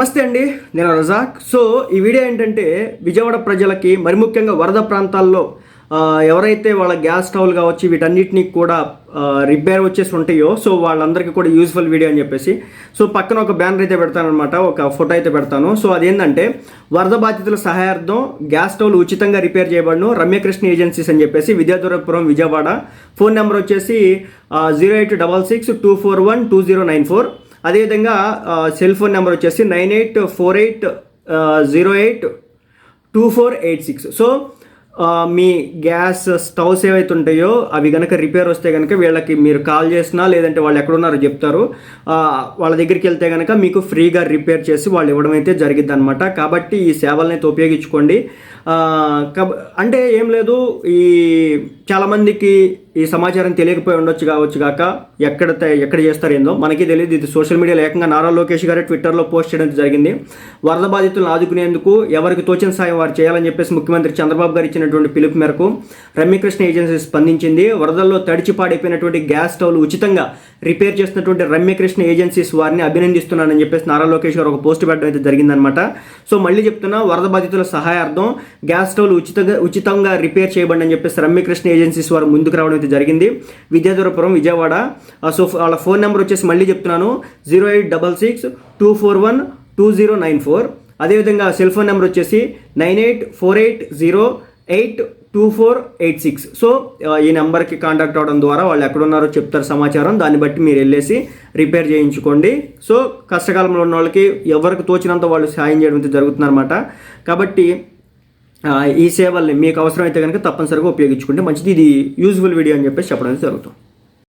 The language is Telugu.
నమస్తే అండి నేను రజాక్. సో ఈ వీడియో ఏంటంటే విజయవాడ ప్రజలకి మరి ముఖ్యంగా వరద ప్రాంతాల్లో ఎవరైతే వాళ్ళ గ్యాస్ స్టవ్లు కావచ్చు వీటన్నిటిని కూడా రిపేర్ వచ్చేసి ఉంటాయో సో వాళ్ళందరికీ కూడా యూస్ఫుల్ వీడియో అని చెప్పేసి. సో పక్కన ఒక బ్యానర్ అయితే పెడతానమాట ఒక ఫోటో అయితే పెడతాను. సో అదేంటంటే వరద బాధితుల సహాయార్థం గ్యాస్ స్టవ్లు ఉచితంగా రిపేర్ చేయబడను రమ్యకృష్ణ ఏజెన్సీస్ అని చెప్పేసి విద్యాధురపురం విజయవాడ. ఫోన్ నెంబర్ వచ్చేసి zero eight double six two four one two zero nine four. అదేవిధంగా సెల్ ఫోన్ నెంబర్ వచ్చేసి nine eight four eight zero eight two four eight six. So మీ గ్యాస్ స్టవ్స్ ఏవైతే ఉంటాయో అవి కనుక రిపేర్ వస్తే కనుక వీళ్ళకి మీరు కాల్ చేసినా లేదంటే వాళ్ళు ఎక్కడున్నారో చెప్తారు. వాళ్ళ దగ్గరికి వెళ్తే కనుక మీకు ఫ్రీగా రిపేర్ చేసి వాళ్ళు ఇవ్వడం అయితే జరిగిద్ది అనమాట కాబట్టి ఈ సేవలను అయితే ఉపయోగించుకోండి. కబ- అంటే ఏం లేదు ఈ చాలామందికి ఈ సమాచారం తెలియకపోయి ఉండొచ్చు కావచ్చు కాక ఎక్కడ త- ఎక్కడ చేస్తారు ఏందో. మనకి తెలియదు ఇది సోషల్ మీడియాలో ఏకంగా నారా లోకేష్ గారు ట్విట్టర్లో పోస్ట్ చేయడం జరిగింది. వరద బాధితులను ఆదుకునేందుకు ఎవరికి తోచిన సాయం వారు చేయాలని చెప్పేసి ముఖ్యమంత్రి చంద్రబాబు గారు ఇచ్చినటువంటి పిలుపు మేరకు రమ్యకృష్ణ ఏజెన్సీ స్పందించింది. వరదల్లో తడిచి పాడైపోయినటువంటి గ్యాస్ స్టవ్లు ఉచితంగా రిపేర్ చేస్తున్నటువంటి రమ్యకృష్ణ ఏజెన్సీస్ వారిని అభినందిస్తున్నానని చెప్పేసి నారా లోకేష్ గారు ఒక పోస్ట్ పెట్టడం అయితే జరిగిందనమాట సో మళ్ళీ చెప్తున్నా వరద బాధితుల సహాయార్థం గ్యాస్ స్టవ్లు ఉచితంగా ఉచితంగా రిపేర్ చేయబడి అని చెప్పేసి రమ్యకృష్ణ ఏజెన్సీస్ వారు ముందుకు రావడం అయితే జరిగింది. విద్యాధురపురం విజయవాడ. సో వాళ్ళ ఫోన్ నెంబర్ వచ్చేసి మళ్ళీ చెప్తున్నాను. Zero eight double six two four one two zero nine four. అదేవిధంగా సెల్ ఫోన్ నెంబర్ వచ్చేసి nine eight four eight zero eight two four eight six. So ఈ నెంబర్కి కాంటాక్ట్ అవ్వడం ద్వారా వాళ్ళు ఎక్కడున్నారో చెప్తారు సమాచారం. దాన్ని బట్టి మీరు వెళ్ళేసి రిపేర్ చేయించుకోండి. సో కష్టకాలంలో ఉన్న వాళ్ళకి ఎవరికి తోచినంత వాళ్ళు సాయం చేయడం అయితే జరుగుతుందన్నమాట. కాబట్టి ఈ సేవల్ని మీకు అవసరమైతే కనుక తప్పనిసరిగా ఉపయోగించుకుంటే మంచిది. ఇది యూజ్ఫుల్ వీడియో అని చెప్పేసి చెప్పడం జరుగుతుంది.